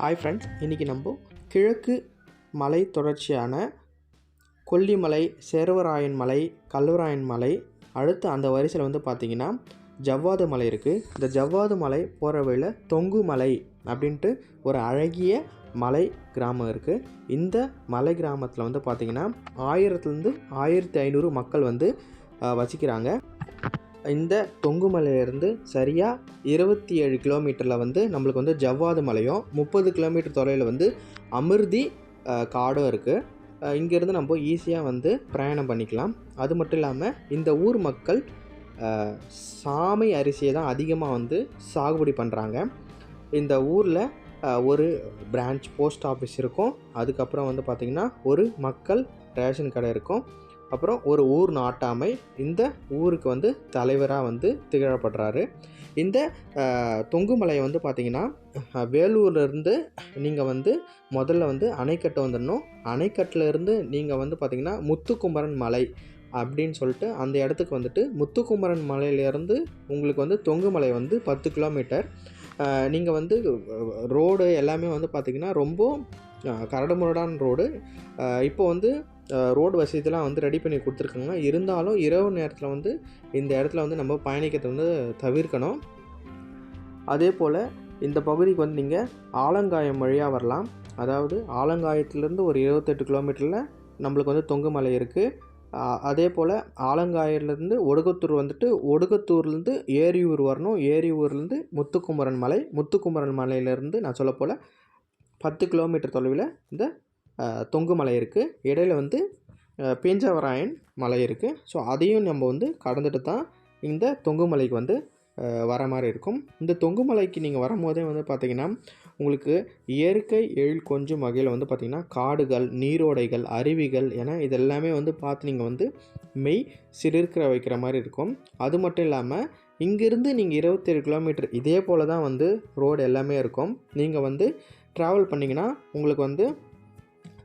Hi friends இன்றைக்கி நம்ம கிழக்கு மலை தொடர்ச்சியான கொல்லிமலை சேர்வராயன் மலை கல்வராயன் மலை அடுத்து அந்த வரிசையில் வந்து பார்த்திங்கன்னா ஜவ்வாது மலை இருக்குது இந்த ஜவ்வாது மலை போகிற வழியில் தொங்கு மலை அப்படின்ட்டு ஒரு அழகிய மலை கிராமம் இருக்குது இந்த மலை கிராமத்தில் வந்து பார்த்திங்கன்னா ஆயிரத்துலேருந்து ஆயிரத்தி ஐநூறு மக்கள் வந்து வசிக்கிறாங்க. இந்த தொங்கு மலையிலேருந்து சரியாக இருபத்தி ஏழு கிலோமீட்டரில் வந்து நம்மளுக்கு வந்து ஜவ்வாது மலையும் முப்பது கிலோமீட்டர் தொலைவில் வந்து அமிர்தி காடும் இருக்குது இங்கேருந்து நம்ம ஈஸியாக வந்து பிரயாணம் பண்ணிக்கலாம். அது மட்டும் இல்லாமல் இந்த ஊர் மக்கள் சாமை அரிசியை தான் அதிகமாக வந்து சாகுபடி பண்ணுறாங்க இந்த ஊரில் ஒரு பிரான்ச் போஸ்ட் ஆஃபீஸ் இருக்கும். அதுக்கப்புறம் வந்து பார்த்திங்கன்னா ஒரு மக்கள் ரேஷன் கடை இருக்கும். அப்புறம் ஒரு ஊர் நாட்டாமை இந்த ஊருக்கு வந்து தலைவராக வந்து திகழப்படுறாரு. இந்த தொங்குமலையை வந்து பார்த்திங்கன்னா வேலூர்லேருந்து நீங்கள் வந்து முதல்ல வந்து அணைக்கட்டு வந்துடணும். அணைக்கட்டிலேருந்து நீங்கள் வந்து பார்த்திங்கன்னா முத்துக்குமரன் மலை அப்படின்னு சொல்லிட்டு அந்த இடத்துக்கு வந்துட்டு முத்துக்குமரன் மலையிலேருந்து உங்களுக்கு வந்து தொங்குமலை வந்து பத்து கிலோமீட்டர். நீங்கள் வந்து ரோடு எல்லாமே வந்து பார்த்திங்கன்னா ரொம்ப கரடுமுரடான ரோடு. இப்போ வந்து ரோடு வசதியெலாம் வந்து ரெடி பண்ணி கொடுத்துருக்காங்க. இருந்தாலும் இரவு நேரத்தில் வந்து இந்த இடத்துல வந்து நம்ம பயணிக்கிறத வந்து தவிர்க்கணும். அதே போல் இந்த பகுதிக்கு வந்து நீங்கள் ஆலங்காயம் வழியாக வரலாம். அதாவது ஆலங்காயத்துலேருந்து ஒரு இருபத்தெட்டு கிலோமீட்டரில் நம்மளுக்கு வந்து தொங்கு மலை இருக்குது அதே போல் ஆலங்காயிலேருந்து ஒடுகத்தூர் வந்துட்டு ஒடுகத்தூர்லேருந்து ஏரியூர் வரணும். ஏரியூர்லேருந்து முத்துக்குமரன் மலை. முத்துக்குமரன் மலையிலேருந்து நான் சொல்ல போல் பத்து கிலோமீட்டர் தொலைவில் இந்த தொங்கு மலை இருக்குது இடையில வந்து பேஞ்சாவராயன் பேஞ்சவராயன் மலை இருக்குது ஸோ அதையும் நம்ம வந்து கடந்துட்டு தான் இந்த தொங்கு மலைக்கு வந்து வர மாதிரி இருக்கும். இந்த தொங்கு மலைக்கு நீங்கள் வரும்போதே வந்து பார்த்திங்கன்னா உங்களுக்கு இயற்கை எழில் கொஞ்சம் வகையில் வந்து பார்த்திங்கன்னா காடுகள் நீரோடைகள் அருவிகள் என இது எல்லாமே வந்து பார்த்து நீங்கள் வந்து மெய் சிலிர்க்கிற வைக்கிற மாதிரி இருக்கும். அது மட்டும் இல்லாமல் இங்கேருந்து நீங்கள் இருபத்தேழு கிலோமீட்டர் இதே போல் தான் வந்து ரோடு எல்லாமே இருக்கும். நீங்கள் வந்து ட்ராவல் பண்ணிங்கன்னா உங்களுக்கு வந்து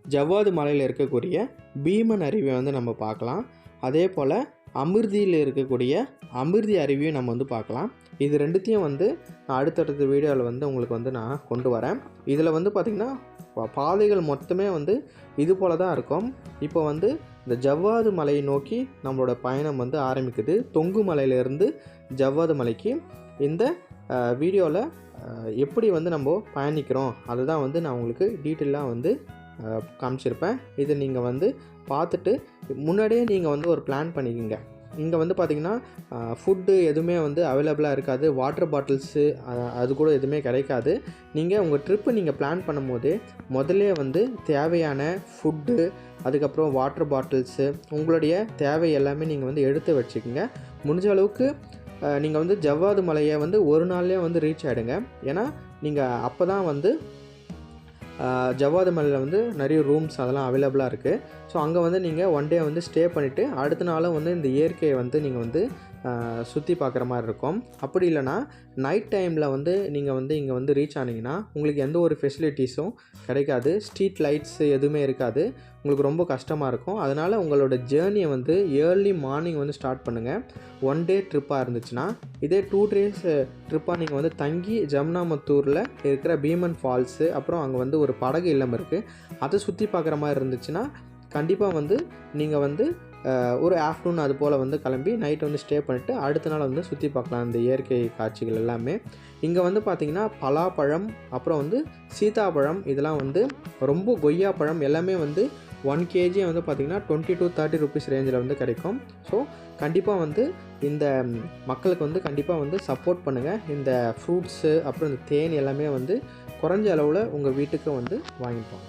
ஜவ்வாது மலையில் இருக்கக்கூடிய பீமன் அருவியை வந்து நம்ம பார்க்கலாம். அதே போல் அமிர்தியில் இருக்கக்கூடிய அமிர்தி அருவியும் நம்ம வந்து பார்க்கலாம். இது ரெண்டுத்தையும் வந்து நான் அடுத்தடுத்த வீடியோவில் வந்து உங்களுக்கு வந்து நான் கொண்டு வரேன். இதில் வந்து பார்த்திங்கன்னா பா- பாதைகள் மொத்தமே வந்து இது போல தான் இருக்கும். இப்போ வந்து இந்த ஜவ்வாது மலையை நோக்கி நம்மளோட பயணம் வந்து ஆரம்பிக்குது. தொங்கு மலையிலேருந்து ஜவ்வாது மலைக்கு. இந்த வீடியோவில் எப்படி வந்து நம்ம பயணிக்கிறோம் அதுதான் வந்து நான் உங்களுக்கு டீட்டெயிலாக வந்து காமிச்சிருப்பேன். இதை நீங்கள் வந்து பார்த்துட்டு முன்னாடியே நீங்கள் வந்து ஒரு பிளான் பண்ணிக்கோங்க. இங்கே வந்து பார்த்திங்கன்னா ஃபுட்டு எதுவுமே வந்து அவைலபிளாக இருக்காது. வாட்டர் பாட்டில்ஸு அது கூட எதுவுமே கிடைக்காது. நீங்கள் உங்கள் ட்ரிப்பு நீங்கள் பிளான் பண்ணும்போது முதல்ல வந்து தேவையான ஃபுட்டு அதுக்கப்புறம் வாட்டர் பாட்டில்ஸு உங்களுடைய தேவை எல்லாமே நீங்கள் வந்து எடுத்து வச்சுக்கோங்க. முடிஞ்ச அளவுக்கு நீங்கள் வந்து ஜவ்வாது மலையை வந்து ஒரு நாள்லேயே வந்து ரீச் ஆகிடுங்க ஏன்னா நீங்கள் அப்போ தான் வந்து ஆஹ், மலையில் வந்து நிறைய ரூம்ஸ் அதெல்லாம் அவைலபிளாக இருக்குது ஸோ அங்கே வந்து நீங்கள் ஒன் டே வந்து ஸ்டே பண்ணிவிட்டு அடுத்த நாளும் வந்து இந்த இயற்கையை வந்து நீங்கள் வந்து சுற்றி பார்க்குற மாதிரி இருக்கும். அப்படி இல்லைன்னா நைட் டைமில் வந்து நீங்கள் வந்து இங்கே வந்து ரீச் ஆனீங்கன்னா உங்களுக்கு எந்த ஒரு ஃபெசிலிட்டிஸும் கிடைக்காது. ஸ்ட்ரீட் லைட்ஸ் எதுவுமே இருக்காது. உங்களுக்கு ரொம்ப கஷ்டமாக இருக்கும். அதனால் உங்களோட ஜேர்னியை வந்து ஏர்லி மார்னிங் வந்து ஸ்டார்ட் பண்ணுங்கள் ஒன் டே ட்ரிப்பாக இருந்துச்சுன்னா இதே டூ டேஸ் ட்ரிப்பாக நீங்கள் வந்து தங்கி ஜம்னாமத்தூரில் இருக்கிற பீமன் ஃபால்ஸு அப்புறம் அங்கே வந்து ஒரு படகு இல்லம் இருக்குது அதை சுற்றி பார்க்குற மாதிரி இருந்துச்சுன்னா கண்டிப்பாக வந்து நீங்கள் வந்து ஒரு ஆஃப்டர்நூன் அது போல் வந்து கிளம்பி நைட் வந்து ஸ்டே பண்ணிவிட்டு அடுத்த நாள் வந்து சுற்றி பார்க்கலாம் இந்த இயற்கை காட்சிகள் எல்லாமே. இங்கே வந்து பார்த்திங்கன்னா பலாப்பழம் அப்புறம் வந்து சீதாப்பழம் இதெல்லாம் வந்து ரொம்ப கொய்யாப்பழம் எல்லாமே வந்து ஒன் கேஜி வந்து பார்த்திங்கன்னா டுவெண்ட்டி டூ தேர்ட்டி ருபீஸ் ரேஞ்சில் வந்து கிடைக்கும். ஸோ கண்டிப்பாக வந்து இந்த மக்களுக்கு வந்து கண்டிப்பாக வந்து சப்போர்ட் பண்ணுங்கள் இந்த ஃப்ரூட்ஸு அப்புறம் இந்த தேன் எல்லாமே வந்து குறைஞ்ச அளவில் உங்கள் வீட்டுக்கு வந்து வாங்கிப்பாங்க.